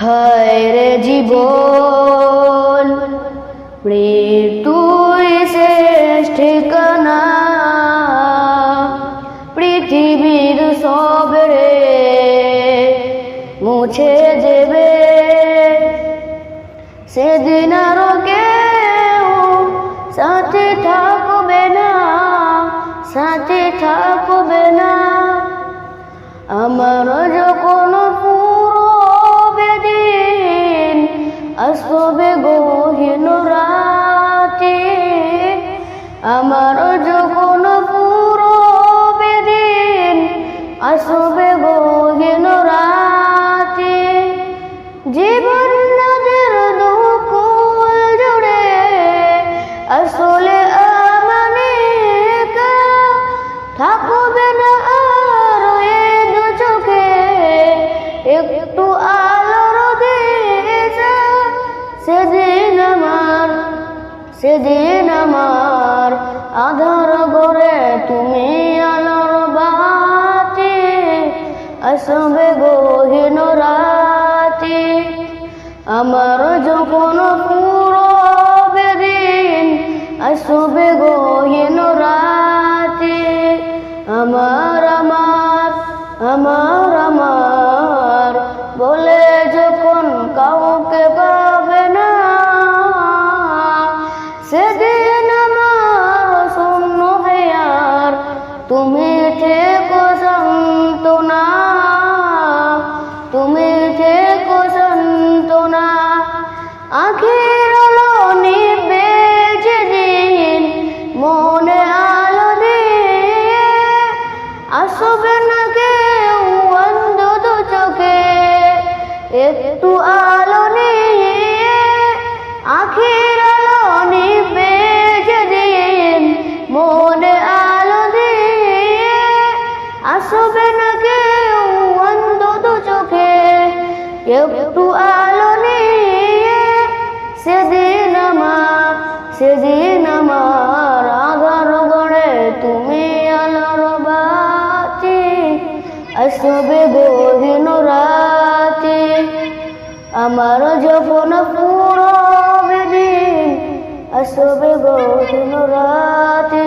হায় রে জীবন, মৃত্যুই শেষ ঠিকানা। পৃথিবীর সব রে মুছে দেবে সেদিন কেউ। সাথে থাকবে না, সাথে থাকবে না। আমার যখন জীবন নদের দুকুল জুড়ে আসলে আমানিকা থাকবে না আর দু চোখে। একটু আলোর দিশা সেদিন আমার সেদিন আমার আধার গড়ে তুমি আমার যখন পুরো বেদিন আসবে গহীন রাতে। আমার আমার আমার আমার বলে যখন কাউকে একটু আলো নিয়ে, আখের আলো নিবে যেদিন মনে আলো দিয়ে। আসবে না কেউ অন্ধ দু চোখে, একটু আলো নিয়ে। সেদিন আমার সেদিন আমার আধার গড়ে তুমি আলোর বাতি। আসবে গহীন রাতে। আমার যখন পুরো আসবে গহীন রাতে